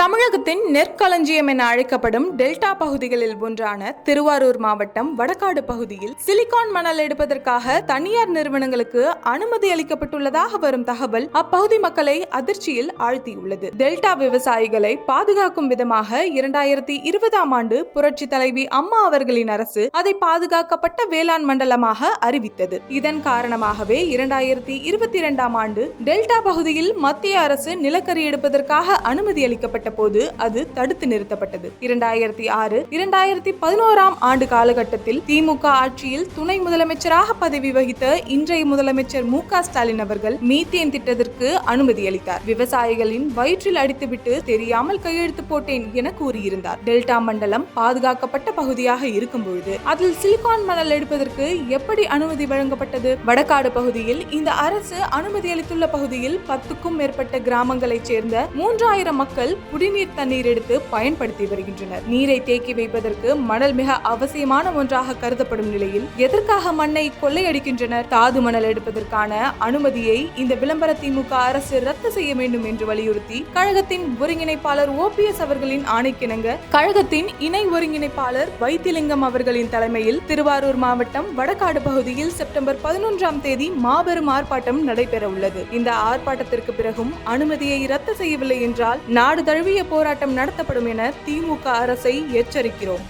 தமிழகத்தின் நெற்களஞ்சியம் என அழைக்கப்படும் டெல்டா பகுதிகளில் ஒன்றான திருவாரூர் மாவட்டம் வடகாடு பகுதியில் சிலிகான் மணல் எடுப்பதற்காக தனியார் நிறுவனங்களுக்கு அனுமதி அளிக்கப்பட்டுள்ளதாக வரும் தகவல் அப்பகுதி மக்களை அதிர்ச்சியில் ஆழ்த்தியுள்ளது. டெல்டா விவசாயிகளை பாதுகாக்கும் விதமாக இரண்டாயிரத்தி இருபதாம் ஆண்டு புரட்சி தலைவி அம்மா அவர்களின் அரசு அதை பாதுகாக்கப்பட்ட வேளாண் மண்டலமாக அறிவித்தது. இதன் காரணமாகவே இரண்டாயிரத்தி இருபத்தி இரண்டாம் ஆண்டு டெல்டா பகுதியில் மத்திய அரசு நிலக்கரி எடுப்பதற்காக அனுமதி அளிக்கப்பட்ட போது அது தடுத்து நிறுத்தப்பட்டது. இரண்டாயிரத்தி ஆறு இரண்டாயிரத்தி பதினோராம் ஆண்டு காலகட்டத்தில் திமுக ஆட்சியில் துணை முதலமைச்சராக பதவி வகித்த இன்றைய முதலமைச்சர் மு க ஸ்டாலின் அவர்கள் மீத்தேன் திட்டத்திற்கு அனுமதி அளித்தார். விவசாயிகளின் வயிற்றில் அடித்துவிட்டு தெரியாமல் கையெழுத்து போட்டேன் என கூறியிருந்தார். டெல்டா மண்டலம் பாதுகாக்கப்பட்ட பகுதியாக இருக்கும் பொழுது அதில் சிலிகான் மணல் எடுப்பதற்கு எப்படி அனுமதி வழங்கப்பட்டது? வடகாடு பகுதியில் இந்த அரசு அனுமதி அளித்துள்ள பகுதியில் பத்துக்கும் மேற்பட்ட கிராமங்களைச் சேர்ந்த மூன்றாயிரம் மக்கள் குடிநீர் தண்ணீர் எடுத்து பயன்படுத்தி வருகின்றனர். நீரை தேக்கி வைப்பதற்கு மணல் மிக அவசியமான ஒன்றாக கருதப்படும் நிலையில் எதற்காக மண்ணை கொள்ளையடிக்கின்றனர்? தாது மணல் எடுப்பதற்கான அனுமதியை இந்த விளம்பர திமுக அரசு ரத்து செய்ய வேண்டும் என்று வலியுறுத்தி கழகத்தின் ஒருங்கிணைப்பாளர் ஓபிஎஸ் அவர்களின் ஆணைக்கிணங்க கழகத்தின் இணை ஒருங்கிணைப்பாளர் வைத்திலிங்கம் அவர்களின் தலைமையில் திருவாரூர் மாவட்டம் வடகாடு பகுதியில் செப்டம்பர் பதினொன்றாம் தேதி மாபெரும் ஆர்ப்பாட்டம் நடைபெற உள்ளது இந்த ஆர்ப்பாட்டத்திற்கு பிறகும் அனுமதியை ரத்து செய்யவில்லை என்றால் நாடு தழுவிய போராட்டம் நடத்தப்படும் என திமுக அரசை எச்சரிக்கிறோம்.